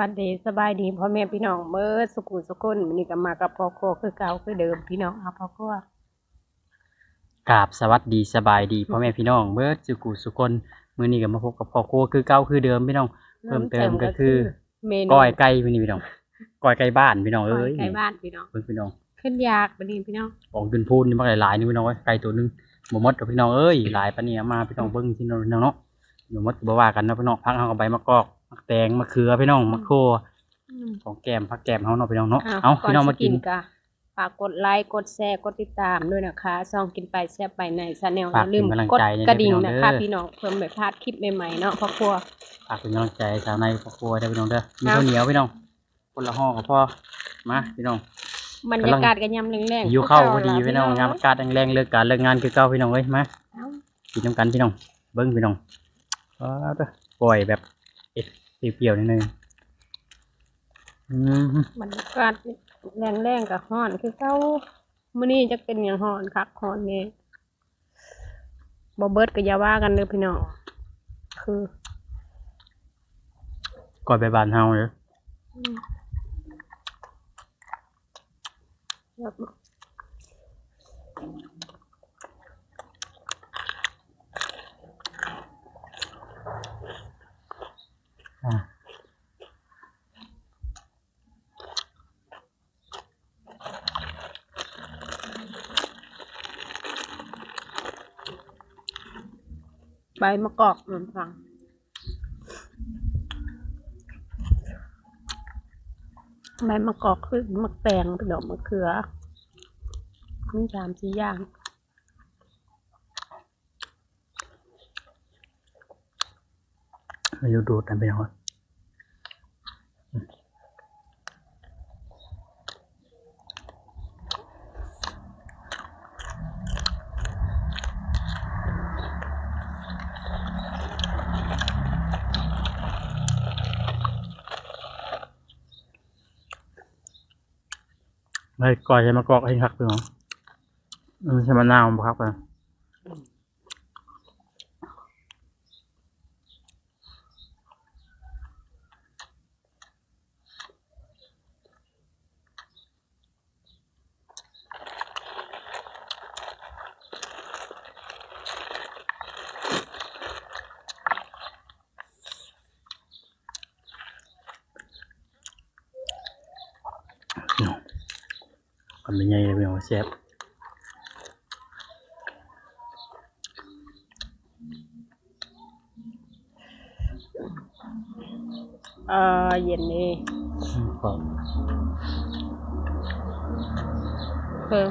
บสวัสดีสบายดีพ่อแม่พี่น้องเมื่อสุขุสุคนวันนี้ก็มากับพ่อครัวคือเก่าคือเดิมพี่น้องเอาพ่อครัวกราบสวัสดีสบายดีพ่อแม่พี่น้องเบิร์ดสุกุสุคนมื้อนี้ก็มาพบกับพ่อครัวคือเก่าคือเดิมพี่น้องเพิ่มเติมก็คือเมนูก้อยไก่มื้อนี้พี่น้องก้อยไก่บ้านพี่น้องก้อเอ้ยยไก่บ้านพี่น้องเพิ่นพี่น้องขึ้นยากวันนี้พี่น้องออกจนพูนนี่มาหลายๆนี่พี่น้องเอ้ยไก่ตัวหนึงบ่หมดดอกพี่น้องเอ้ยหลายปานนี้เอามาพี่น้องเบิ่งพี่น้องเนาะบ่หมดก็บ่ว่ากันเนาะพี่น้องพักเฮาก็ใบมะกอก มะแตงมะเขือพี่น้องมะโคของแกมผักแกมเฮาเนาะพี่น้องเนาะเอาพี่น้องมากินกะฝากกดไลค์กดแชร์กดติดตามด้วยนะคะซองกินไปแซ่บไปในชาแนลอฝากย่าลืมเป็นกำลังกดใจด้วยนะกระดิ่งพี่น้องนะคะเด้อพี่น้องเพื่อไม่พลาดคลิปใหม่ๆเนาะพ่อครัวฝากเป็นกำลังใจชาวในพ่อครัวเด้อพี่น้องเด้อมีครับข้าวเหนียวพี่น้องคนละห่อก็พอมาพี่น้องบรรยากาศกันยำแรงๆอยู่เข้าพอดีคือพี่น้องเก่งานอากาศแรงๆเลิกการเลิกงานคือเก่าพี่น้องเอ้ยมาเอ้ากินน้ำกันพี่น้องเบิ้งพี่น้องว้าวเด้อปล่อยแบบ เอ็ดเปรี้ยวๆนิดนึงอืมบรรยากาศแรงๆกับฮ้อนคือเก่ามื้อนี้จะเป็นอย่างฮ้อนคักฮ้อนแน่บ่เบิดก็อย่าว่ากันเด้อพี่น้องคือก่อยไปบานเฮาเลยอืมแบบ ใบมะกอกมันฟังใบมะกอกคือมะแตงเป็นดอกมะเขือมีสามสี่อย่างไม่รู้ดูดกันไปน้อง ไม่ก่อยใช้มะกอกให้คักพี่น้องเออใช้มะนาวมาคักไป กันเป็นไงเลยพี่น้องเชฟเออเย็นนี่ก็คือ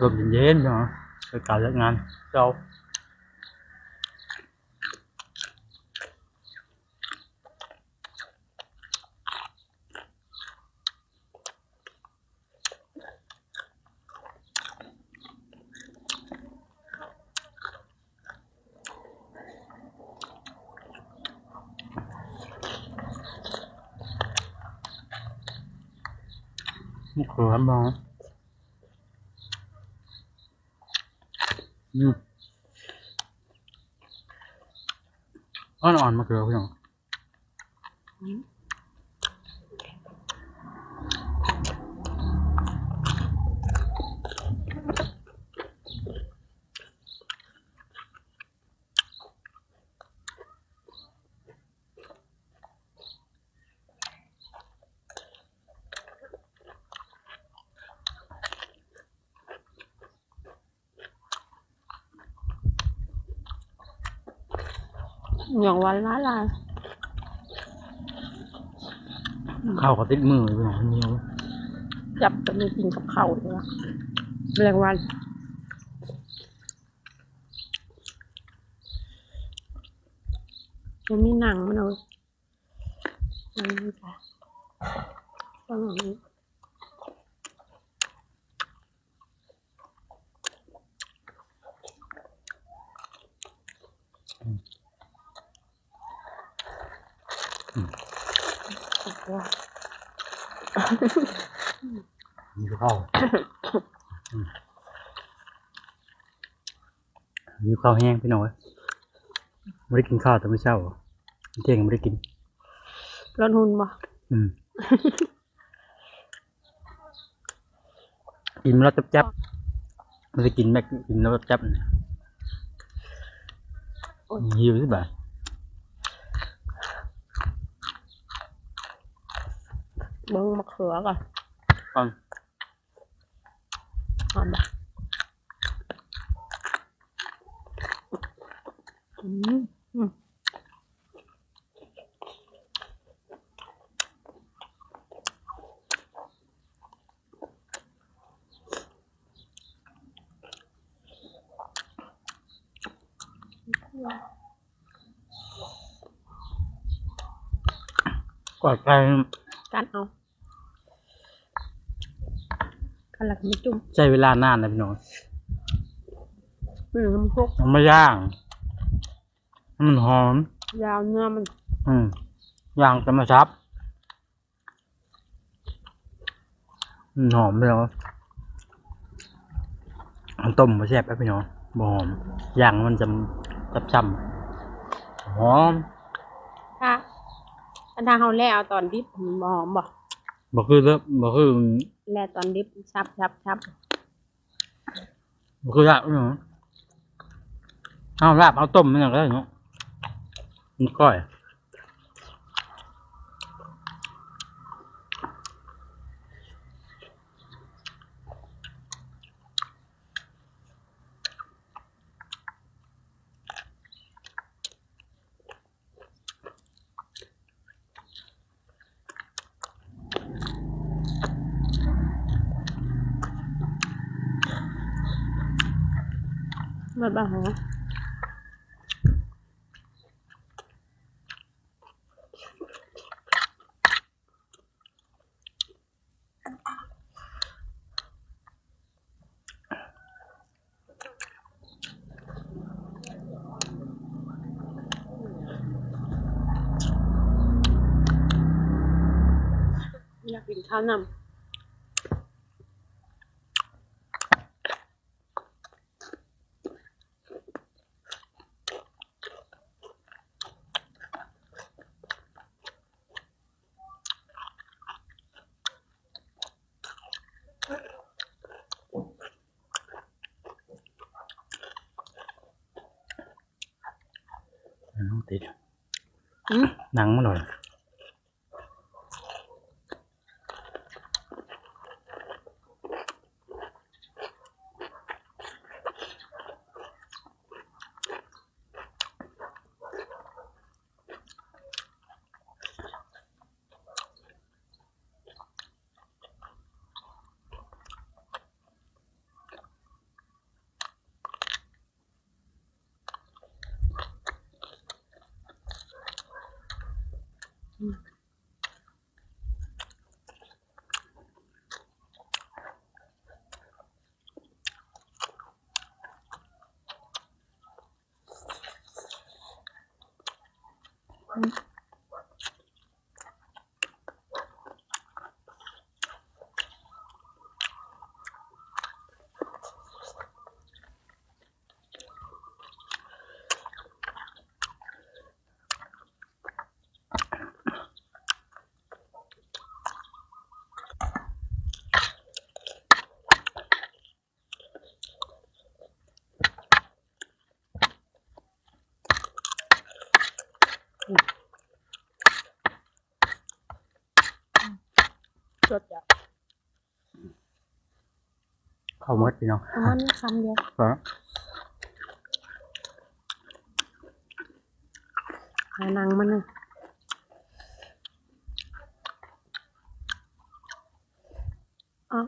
ลมเย็นๆพี่น้องไปการเลิกงานเจ้า มะเขือมองอืมอ่อนๆมะเขือพี่น้อง อย่างวันละลายข้าวก็ติดมือพี่น้องเหนียวจับจะมีกินกับข้าวเลยวะแรงวันมันมีหนังมันเอาอันนี้ค่ะต้องอ นี้สุดยอดมีข้าวอืมมีข้าวแห้งพี่น้องเอ้ยไม่ได้กินข้าวแต่ไม่อเช้าเที่ยงยังไม่ได้กินก็ลดหุ่นบ่อืมกินแล้วจับจับมันจะกินแม็กกินแล้วจับจับเนี่ยหิวใช่ปะ เบิ่งมะเขือก่อนฟังหอมบ่อืมอืมกอดไก่กันเอา กันหลักไม่จุ่มใช้เวลานานนะพี่น้องอืมน้ำพวกมันไม่ย่างให้มันหอม ยาวเนื้อมันอืมย่างจะมาซับมันหอมเลยเนาะมันต้มมาแซ่บไปพี่น้องบ่หอมย่างมันจะจับช้ำหอมถ้าอันทางเขาแล้วตอนดิบมันบ่หอม บ่บ่คือเด้อบ่คือแล้วตอนดิบชับชับชับบ่คือลาบพี่น้องเอาลาบเอาต้มมันอย่างไรเนาะมันก้อย มาบ้าหออยากกินข้าวนำ น้องติด อืม หนังมันหน่อย Mm. สดจ้ะเข้าวหมดพี่น้องประมาณนี้คำเดียวก็หาหนังมันเลยอ๋อ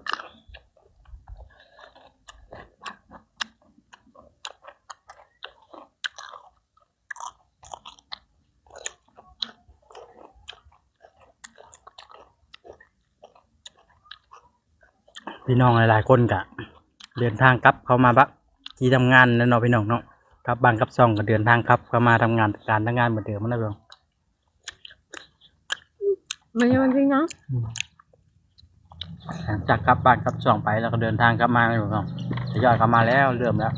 พี่น้องหลายๆคนกะเดินทางกลับเข้ามาบักที่ทำงานแล้วเนาะพี่น้องเนาะกลับบ้านกลับซองก็เดินทางกลับเข้ามาทำงานการทำงานเหมือนเดิมนะพี่น้อง มันยังจริงเนาะหลังจากกลับบ้านกลับซองไปแล้วก็เดินทางกลับมาพี่น้องทยอยกลับมาแล้วเริ่มแล้ว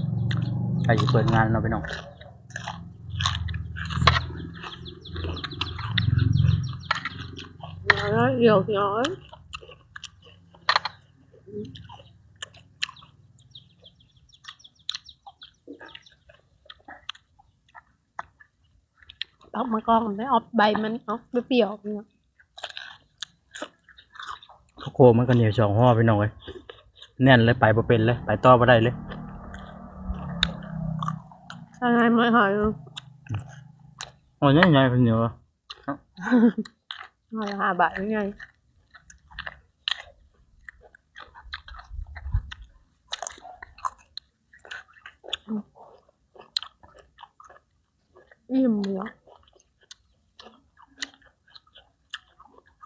ไปสิเปิดงานเนาะพี่น้องแล้วเดี๋ยวน้อย ปักมากล้องไม่เอาใบมันเอาเปรี้ยวๆเนี่ยข้าวโคมันก็เหนียวสองห่อพี่น้องเอ้ยแน่นเลยไปบ่เป็นเลย ไปต่อบ่ได้เลยอะไรไม่หายโอ้ยใหญ่ๆเพิ่นเหนียวอะหายห้าบาทยังไง อิ่มเลย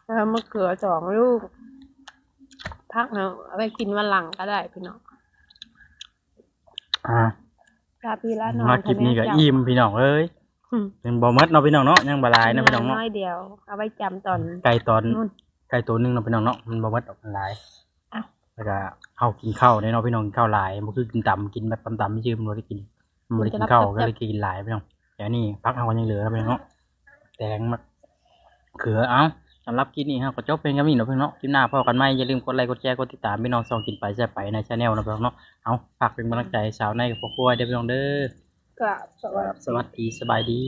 แล้วมะเขือสองลูก พักเนาะเอาไปกินวันหลังก็ได้พี่น้องอ่าลาพี่ละนอนมาคลิปนี้ก็ทำไมจำอิ่มพี่น้องเอ้ยอืมเป็นบ่หมดเนาะพี่น้องเนาะยังบ่หลายเนาะพี่น้องเนาะน้อยเดียวเอาไว้จำตอนไก่ตอนนู่นไก่ตัวหนึงเนาะพี่น้องเนาะมันบ่หมดออกหลายอ้าวแล้วก็เฮากินข้าวเนี่ยเนาะพี่น้องกินข้าวหลายบ่คือกินต่ำกินแบบต่ำๆไม่ชื่อมันบ่ได้กินมันบ่ได้กินข้าวก็เลยกินหลายพี่น้อง แต่อันนี้พักเอาก็ยังเหลือนะพี่น้องเนาะแตงมะเขือเอ้าสำหรับคลิปนี้ครับก็จบเป็นกันนี้เนาะพี่น้องเนาะคลิปหน้าพอกันใหม่อย่าลืมกดไลค์กดแชร์กดติดตามพี่น้องส่องกินไปแซ่บไปในชาแนลนะพี่น้องเนาะเอาฝากเป็นกำลังใจให้สาวในกับพ่อครัวเด้อพี่น้องเด้อกราบสวัสดีสวัสดีสบายดี